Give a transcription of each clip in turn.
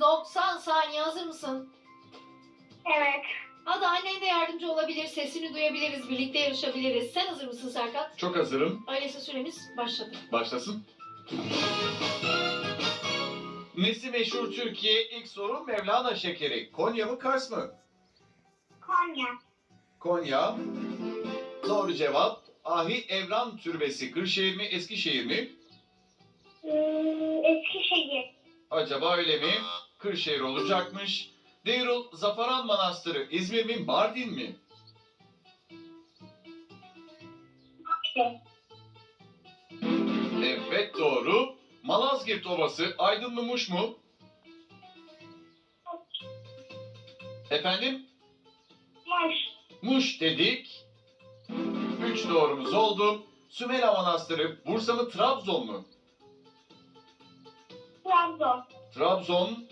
90 saniye hazır mısın? Evet. Hadi annen de yardımcı olabilir. Sesini duyabiliriz. Birlikte yarışabiliriz. Sen hazır mısın Serkat? Çok hazırım. Öyleyse süremiz başladı. Başlasın. Nesi meşhur Türkiye? İlk soru Mevlana şekeri. Konya mı Kars mı? Konya. Konya. Doğru cevap. Ahi Evran Türbesi Kırşehir mi Eskişehir mi? Eskişehir. Acaba öyle mi? Kırşehir olacakmış. Deyrul Zafaran Manastırı İzmir mi Mardin mi? Evet doğru. Malazgirt Ovası Aydın mı Muş mu? Efendim? Muş. Muş dedik. Üç doğrumuz oldu. Sümela Manastırı Bursa mı Trabzon mu? Trabzon. Trabzon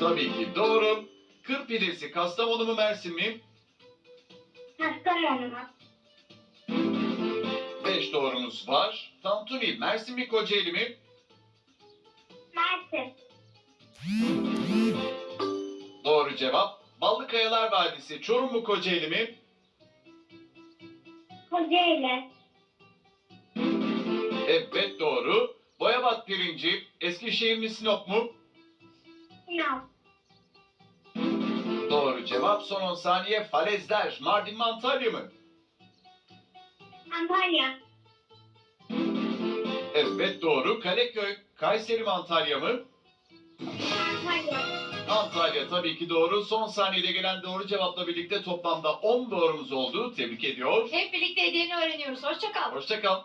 tabii ki doğru. Kır pidesi Kastamonu mu Mersin mi? Kastamonu mu? Beş doğrumuz var. Tantuni Mersin mi Kocaeli mi? Mersin. Doğru cevap. Ballı Kayalar Vadisi Çorum mu Kocaeli mi? Kocaeli. Evet doğru. Boyabat pirinci Eskişehir mi Sinop mu? Sinop. Doğru cevap. Son 10 saniye. Falezler Mardin mi Antalya mı? Antalya. Evet doğru. Kaleköy Kayseri mi Antalya mı? Antalya. Antalya tabii ki doğru. Son saniyede gelen doğru cevapla birlikte toplamda 10 doğrumuz oldu. Tebrik ediyor. Hep birlikte hediyeni öğreniyoruz. Hoşça kal. Hoşça kal.